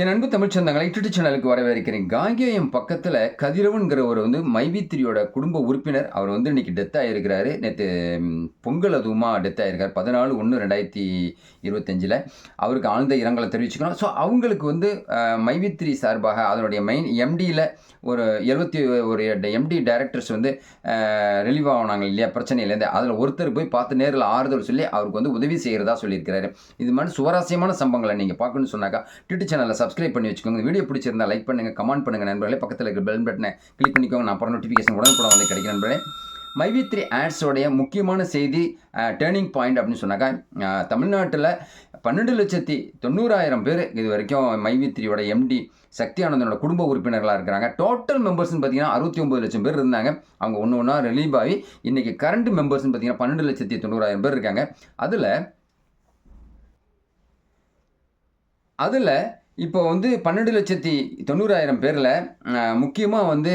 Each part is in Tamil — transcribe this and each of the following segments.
என் அன்பு தமிழ் சொந்தங்களை யூடியூப் சேனலுக்கு வரவேற்கிறேன். காங்கேயம் பக்கத்தில் கதிரவன்கிறவர் வந்து மைவித்திரியோட குடும்ப உறுப்பினர். அவர் வந்து இன்னைக்கு டெத் ஆகிருக்கிறாரு நேற்று பொங்கல் அதுவுமா டெத் ஆகிருக்கார் பதினாலு ஒன்று ரெண்டாயிரத்தி இருபத்தஞ்சில் அவருக்கு ஆழ்ந்த இரங்கலை தெரிவிச்சுக்கணும் ஸோ அவங்களுக்கு வந்து மைவித்திரி சார்பாக அதனுடைய மெயின் எம்டியில் ஒரு எழுபத்தி ஒரு எம்டி டைரக்டர்ஸ் வந்து ரிலீவ் ஆனாங்க இல்லையா? பிரச்சனையிலேருந்து அதில் ஒருத்தர் போய் பார்த்து நேரில் ஆறுதல் சொல்லி அவருக்கு வந்து உதவி செய்கிறதா சொல்லியிருக்கிறாரு. இது மாதிரி சுவாரஸ்யமான சம்பவங்களை நீங்கள் பார்க்கணும்னு சொன்னாக்கா ட்விட்டர் சேனலை சப்ஸ்கிரைப் பண்ணி வச்சுக்கோங்க. வீடியோ பிடிச்சிருந்தா லைக் பண்ணுங்கள் கமெண்ட் பண்ணுங்கள் நண்பர்களே. பக்கத்தில் இருக்கிற பெல் பட்டனை கிளிக் பண்ணிக்கோங்க. நான் அப்புறம் நோட்டிஃபிகேஷன் உடனுக்குடன் வந்து கிடைக்கும் நண்பர்களே. மைவி த்ரீ ஆட்ஸோடைய முக்கியமான செய்தி டேர்னிங் பாயிண்ட் அப்படின்னு சொன்னாக்கா தமிழ்நாட்டில் பன்னெண்டு லட்சத்தி தொண்ணூறாயிரம் பேர் இது வரைக்கும் மைவி த்ரீயோட எம்டி சக்தி ஆனந்தனோட குடும்ப உறுப்பினர்களாக இருக்கிறாங்க. டோட்டல் மெம்பர்ஸ்னு பார்த்தீங்கன்னா அறுபத்தி ஒம்பது லட்சம் பேர் இருந்தாங்க. அவங்க ஒன்று ஒன்றா ரிலீவ் ஆகி இன்றைக்கி கரண்ட் மெம்பர்ஸ்னு பார்த்தீங்கன்னா பன்னெண்டு லட்சத்தி தொண்ணூறாயிரம் பேர் இருக்காங்க. அதில் அதில் இப்போ வந்து பன்னெண்டு லட்சத்தி தொண்ணூறாயிரம் பேரில் முக்கியமாக வந்து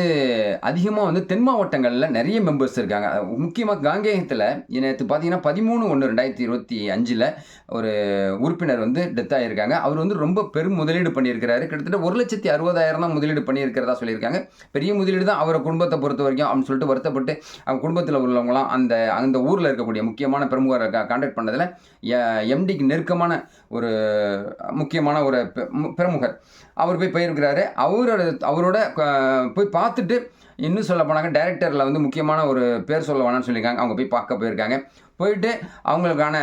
அதிகமாக வந்து தென் மாவட்டங்களில் நிறைய மெம்பர்ஸ் இருக்காங்க. முக்கியமாக காங்கேயத்தில் நேற்று பார்த்தீங்கன்னா பதிமூணு ஒன்று ரெண்டாயிரத்தி இருபத்தி அஞ்சில் ஒரு உறுப்பினர் வந்து டெத் ஆகியிருக்காங்க அவர் வந்து ரொம்ப பெரும் முதலீடு பண்ணியிருக்கிறாரு. கிட்டத்தட்ட ஒரு லட்சத்தி அறுபதாயிரம் தான் முதலீடு பண்ணியிருக்கிறதா சொல்லியிருக்காங்க. பெரிய முதலீடு தான் அவரை குடும்பத்தை பொறுத்த வரைக்கும் அப்படின்னு சொல்லிட்டு வருத்தப்பட்டு அவங்க குடும்பத்தில் உள்ளவங்களாம் அந்த அந்த ஊரில் இருக்கக்கூடிய முக்கியமான பிரமுகரை கான்டாக்ட் பண்ணதில் எம்டிக்கு நெருக்கமான ஒரு முக்கியமான ஒரு பெ- மு- பிரமுகர். அவர் போய் போயிருக்கிறாரு. அவரோட அவரோட போய் பார்த்துட்டு இன்னும் சொல்ல போனாங்க டைரக்டரில் வந்து முக்கியமான ஒரு பேர் சொல்ல வேணாம்னு சொல்லியிருக்காங்க. அவங்க போய் பார்க்க போயிருக்காங்க. போயிட்டு அவங்களுக்கான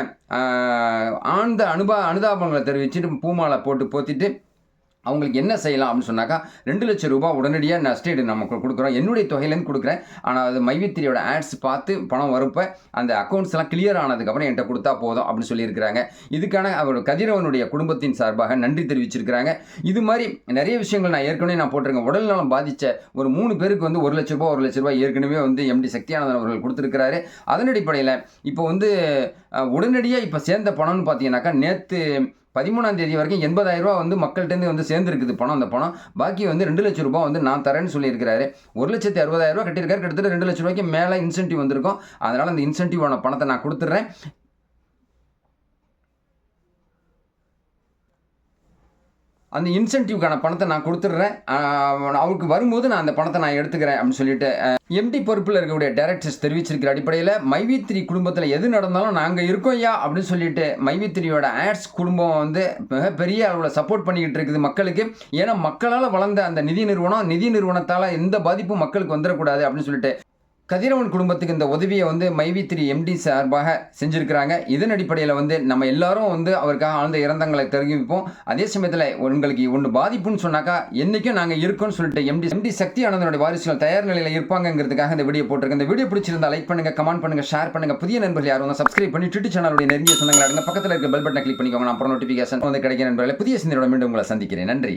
ஆழ்ந்த அனுபா அனுதாபங்களை தெரிவிச்சுட்டு பூமாலை போட்டு போத்திட்டு அவங்களுக்கு என்ன செய்யலாம் அப்படின்னு சொன்னாக்கா ரெண்டு லட்சம் ரூபாய் உடனடியாக நஷ்டீடு நமக்கு கொடுக்குறோம். என்னுடைய தொகையிலேருந்து கொடுக்குறேன். ஆனால் அது மைவித்திரியோட ஆட்ஸ் பார்த்து பணம் வரப்ப அந்த அக்கௌண்ட்ஸ் எல்லாம் கிளியர் ஆனதுக்கப்புறம் என்கிட்ட கொடுத்தா போதும் அப்படின்னு சொல்லியிருக்கிறாங்க. இதுக்கான அவர் கதிரவனுடைய குடும்பத்தின் சார்பாக நன்றி தெரிவிச்சிருக்கிறாங்க. இது மாதிரி நிறைய விஷயங்கள் நான் ஏற்கனவே நான் போட்டிருக்கேன். உடல் நலம் பாதித்த ஒரு மூணு பேருக்கு வந்து ஒரு லட்ச ரூபா ஒரு லட்ச ரூபாய் ஏற்கனவே வந்து எம்டி சக்தியானந்தன் அவர்கள் கொடுத்துருக்கிறாரு. அதன் அடிப்படையில் இப்போ வந்து உடனடியாக இப்போ சேர்ந்த பணம்னு பார்த்தீங்கன்னாக்கா நேற்று பதிமூணாம் தேதி வரைக்கும் எண்பதாயிரம் ரூபா வந்து மக்கள்கிட்டருந்து வந்து சேர்ந்துருக்குது பணம் அந்த பணம். பாக்கி வந்து ரெண்டு லட்ச ரூபா வந்து நான் தரேன்னு சொல்லியிருக்கிறாரு. ஒரு லட்சத்தி அறுபதாயிரம் ரூபா கட்டியிருக்காரு. கிட்டத்தட்ட ரெண்டு லட்ச ரூபாய்க்கு மேலே இன்சென்டிவ் வந்திருக்கும். அதனால் அந்த இன்சென்டிவான பணத்தை நான் கொடுத்துட்றேன். அந்த இன்சென்டிவ்க்கான பணத்தை நான் கொடுத்துட்றேன். அவருக்கு வரும்போது நான் அந்த பணத்தை நான் எடுத்துக்கிறேன் அப்படின்னு சொல்லிட்டு எம்டி பொறுப்பில் இருக்கக்கூடிய டைரக்டர்ஸ் தெரிவிச்சிருக்கிற அடிப்படையில் மைவி த்ரீ குடும்பத்தில் எது நடந்தாலும் நாங்கள் இருக்கோம் ஐயா அப்படின்னு சொல்லிட்டு மைவித்ரியோட ஆட்ஸ் குடும்பம் வந்து மிகப்பெரிய அளவில் சப்போர்ட் பண்ணிக்கிட்டு இருக்குது மக்களுக்கு. ஏன்னா மக்களால் வளர்ந்த அந்த நிதி நிறுவனம் நிதி நிறுவனத்தால் எந்த பாதிப்பும் மக்களுக்கு வந்துடக்கூடாது அப்படின்னு சொல்லிட்டு கதிரவன் குடும்பத்துக்கு இந்த உதவியை வந்து மைவி த்ரீ எம்டி சார்பாக செஞ்சுருக்கிறாங்க. இதன் அடிப்படையில் வந்து நம்ம எல்லாரும் வந்து அவருக்காக ஆழ்ந்த இறந்தங்களை தெரிவிப்போம். அதே சமயத்தில் உங்களுக்கு ஒன்று பாதிப்புன்னு சொன்னாக்கா என்றைக்கும் நாங்கள் இருக்கோம்னு சொல்லிட்டு எம்டி எம்டி சக்தி ஆனந்தனுடைய வாரிசுகள் தயார் நிலையில் இருப்பாங்கங்கிறதுக்காக இந்த வீடியோ போட்டிருக்கேன். இந்த வீடியோ பிடிச்சிருந்தா லைக் பண்ணுங்கள் கமெண்ட் பண்ணுங்கள் ஷேர் பண்ணுங்கள் புதிய நண்பர்கள் யாரும் வந்து சப்ஸ்கிரைப் பண்ணி ட்விட்டர் சேனலுடைய நெருங்கிய சொந்தங்களாக அடங்க பக்கத்தில் இருக்க பெல் பட்டனை கிளிக் பண்ணிக்கோங்க. நான் அப்புறம் நோட்டிஃபிகேஷன் வந்து கிடைக்கிற நண்பர்களை புதிய சிந்தனையோட மீண்டும் உங்களை சந்திக்கிறேன். நன்றி.